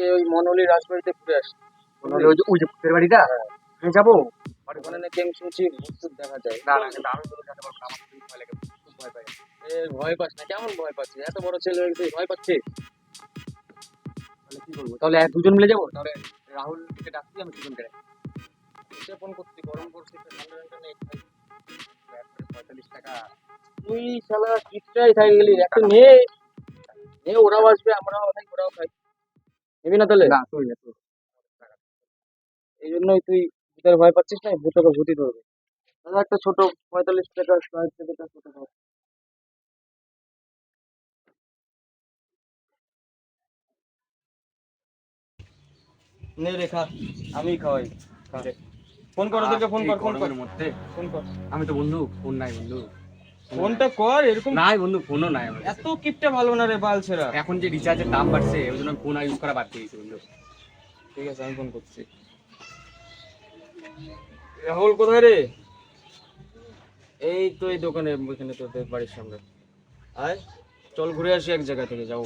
আজকে ওই মনলি রাজবাড়িতে ঘুরে আসি। ওই যে ওই যে ভূতের বাড়িটা? হ্যাঁ। যাব? ওখানে নাকি আমি শুনছি ভূত দেখা যায়। না না কিন্তু আমি তোকে যেতে পারব না, আমার খুবই ভয় লাগে খুব ভয় পাই। এ ভয় পাস না কেমন ভয় পাচ্ছিস? এত বড় ছেলে হয়ে তুই ভয় পাচ্ছিস? তাহলে কি করব তাহলে দুজন মিলে যাব? তাহলে রাহুল থেকে ডাকছি আমি দুজন করে ফোন করছি গরম পড়ছে ঠান্ডা ঠান্ডা নেই। পঁয়তাল্লিশ টাকা। তুই শালা কিপটাই থাকি গেলি একটা মেয়ে। মেয়ে ওরাও আসবে আমরাও ওরাও খাই। নিবি না তাহলে? না তুই না তুই। এই জন্যই তুই ভূতের ভয় পাচ্ছিস না ভূতকে ভূতি ধরবে। দাদা একটা ছোট পঁয়তাল্লিশ টাকা ছোট। নে রে খা। আমি খাওয়াই। ফোন কর ওদেরকে ফোন কর ফোন কর। মধ্যে ফোন কর। আমি তো বন্ধু ফোন নাই বন্ধু। ফোনটা কর এরকম নাই বন্ধু ফোনও নাই আমার এত কিপটা ভালো না রে বাল ছেড়া। এখন যে রিচার্জের দাম বাড়ছে ওই জন্য ফোন ইউজ করা বাদ দিয়েছি বন্ধু। ঠিক আছে আমি ফোন করছি। রাহুল কোথায় রে? এই তো এই দোকানে ওইখানে তোদের বাড়ির সামনে। আয় চল ঘুরে আসি এক জায়গা থেকে যাব।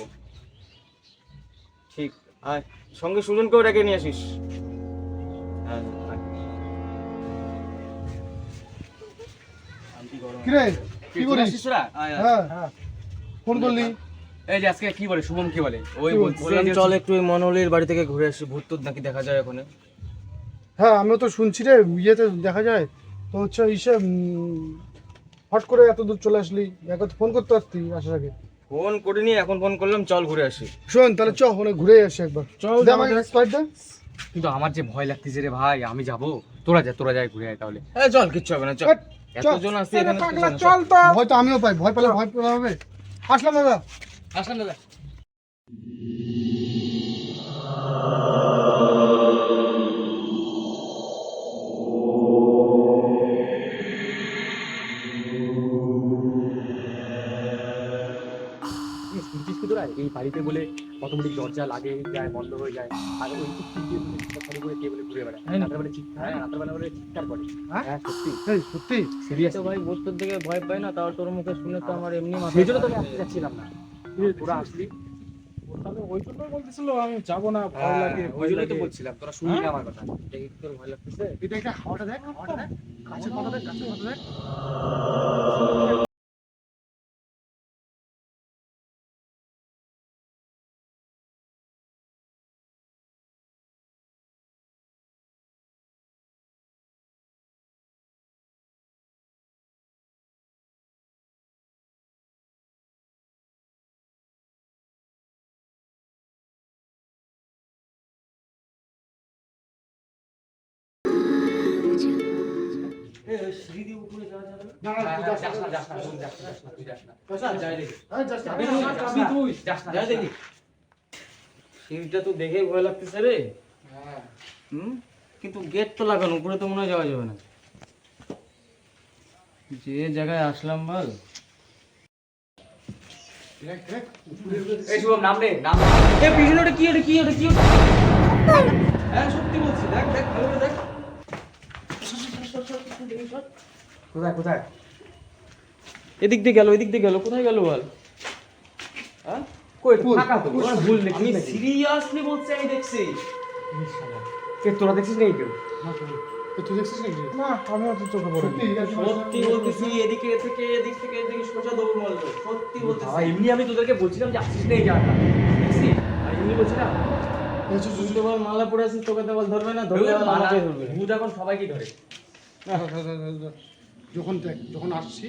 ঠিক আয় সঙ্গে সুজনকেও ডেকে নিয়ে আসিস। হ্যাঁ আয়। কিরে? কি করিস। হ্যাঁ ফোন করলি এই যে আজকে কি বলে শুভম কি বলে? ওই কি বলছে বললাম যে- চল একটু ওই মনোলির বাড়ি থেকে ঘুরে আসি ভূত টুত নাকি দেখা যায় ওখানে। হ্যাঁ আমিও তো শুনছি রে ইয়েতে দেখা যায়। তো হচ্ছে ইসে হট করে এত দূর চলে আসলি একবার ফোন করতে পারতি আসার আগে। ফোন করিনি এখন ফোন করলাম চল ঘুরে আসি। শোন তাহলে চ ওখানে ঘুরে আসি একবার। চল আমাকে কিন্তু আমার যে ভয় লাগতেছে রে ভাই আমি যাব। তোরা যা তোরা যাই ঘুরে আয় তাহলে। হ্যাঁ চল কিচ্ছু হবে না চল। এতজন আছে এখানে পাগলা, চল তো। ভয় তো আমিও পাই ভয় পেলে ভয় পেলে হবে। আসলাম দাদা। আসলাম দাদা। তোরা এই বাড়িতে বলে অটোমেটিক দরজা লাগে যায় বন্ধ হয়ে যায়। আর ওই করে কে বলে ঘুরে বেড়ায়। হ্যাঁ। রাতের বেলা চিৎকার হ্যাঁ রাতের বেলা বলে চিৎকার করে। হ্যাঁ? সত্যি। সত্যি? সিরিয়াস ভাই ভূত টুত দেখে ভয় পাই না তাও তোর মুখে শুনে তো আমার এমনি মাথা সেই জন্য তো আমি আসতে যাচ্ছিলাম না। তোরা আসলি? ওই জন্য বলতেছিল আমি যাব না হ্যাঁ, ওই জন্যই তো বলছিলাম তোরা শুনলি না আমার কথা। দেখে তোর ভয় লাগতেছে? এটা একটা হাওয়াটা দেখ হাওয়াটা দেখ। কাছে কথা দেখ কাছে কথা দেখ। সিঁড়িটা তো দেখে ভয় লাগতেছে রে হুম কিন্তু গেট তো লাগানো উপরে তো মনে হয় যাওয়া যাবে না যে জায়গায় আসলাম বল এই শুভম, নাম নে, নাম এ পিছনে ওটা কি ওটা কি ওটা কি হ্যাঁ সত্যি বলছি দেখ দেখ ভালো করে দেখ কোথায়, কোথায়? এদিক দিয়ে গেল এদিক দিয়ে গেল কোথায় গেল বল হ্যাঁ কই, কই, ফাঁকা তো, ভুল দেখছিস সিরিয়াসলি বলছি আমি দেখছি কে, তোরা দেখছিস নাকি কেউ? তুই- দেখছিস নাকি? না, আমি অত চোখে পড়িনি। সত্যি বলতেছি এদিকে থেকে এদিক থেকে এদিকে সোজা দৌড় মারলো সত্যি বলতেছি এমনি আমি তোদেরকে বলছিলাম যে আসিস না এই জায়গাটা। দেখছিস? আর এমনি বলছিলাম। এই যে, তুই তো বল মালা পরে আছিস তোকে ধরবে না মালা- ধরবে এখন সবাইকে ধরে। যখন দেখ যখন আসছি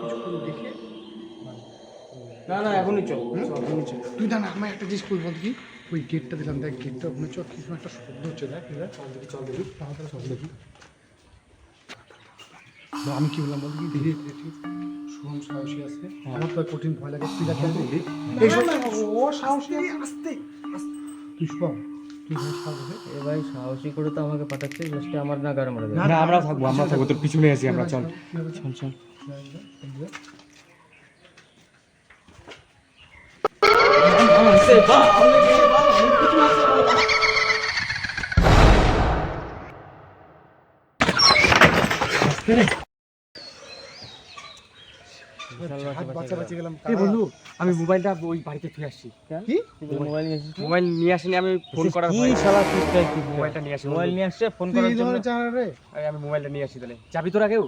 কিছুক্ষণ দেখে না না এখনই চল এখনই চল। তুই না না আমার একটা জিনিস করি বল কি ওই গেটটা দিলাম দেখ গেটটা ওখানে চল কিছু একটা শব্দ হচ্ছে দেখ দেখ। চল দেখি চল দেখি। তাড়াতাড়ি চল দেখি। আমি কি বললাম বল কি ধীরে ধীরে ঠিক শুভম সাহসী আছে। আমার তো কঠিন ভয় লাগে তুই দেখ। এই সব ও সাহসী আস্তে তুই সাহসী এ ভাই সাহসী করে তো আমাকে পাঠাচ্ছে জাস্ট আমার না গাড়ি মারা না, আমরা থাকব, আমরা থাকব, তোর পিছনে আছি আমরা, চল। চল চল গেলাম এই বন্ধু আমি মোবাইলটা ওই বাড়িতে থুয়ে আসছি। কি? মোবাইল নিয়ে এসেছিস মোবাইল নিয়ে আসিনি আমি ফোন করার কি শালা চুপচাপ চুপ মোবাইলটা নিয়ে আসি মোবাইল নিয়ে আসছে ফোন তুই করার জন্য? রে? আমি মোবাইলটা নিয়ে আসি তাহলে। যাবি তোরা কেউ?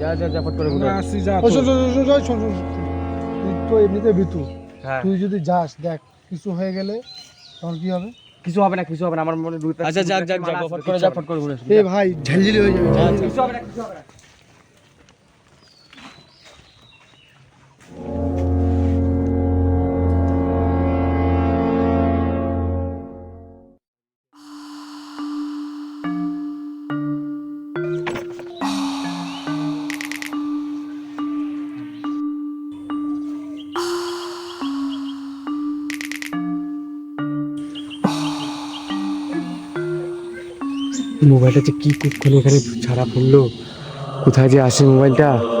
যা যা যা ফট করে ঘুরে আয়। যা শোন শোন শোন শোন শোন শোন শোন। তুই তো এমনিতে ভিতু। হ্যাঁ। তুই যদি যাস দেখ কিছু হয়ে গেলে তখন কি হবে? কিছু হবে না কিছু হবে না আমার মনে আচ্ছা যাক যাক যাক ফট করে যা ফট করে ঘুরে ভাই ঝালঝিলি হয়ে যাবে। কিছু হবে না কিছু হবে না। মোবাইলটা যে কি কুক্ষণ এখানে ছাড়া পড়ল? কোথায় যে আসে মোবাইলটা?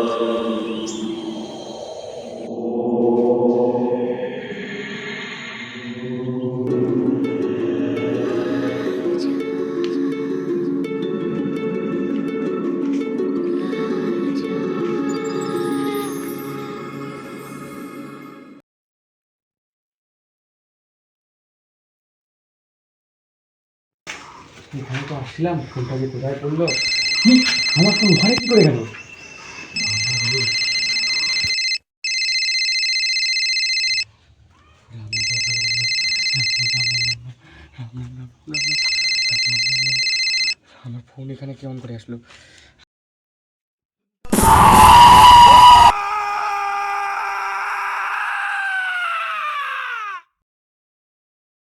এখানে তো আসছিলাম? ফোনটা যে কোথায় পড়ল? আমার ফোন ঘরে কি করে গেল? আমার ফোন এখানে কেমন করে আসলো?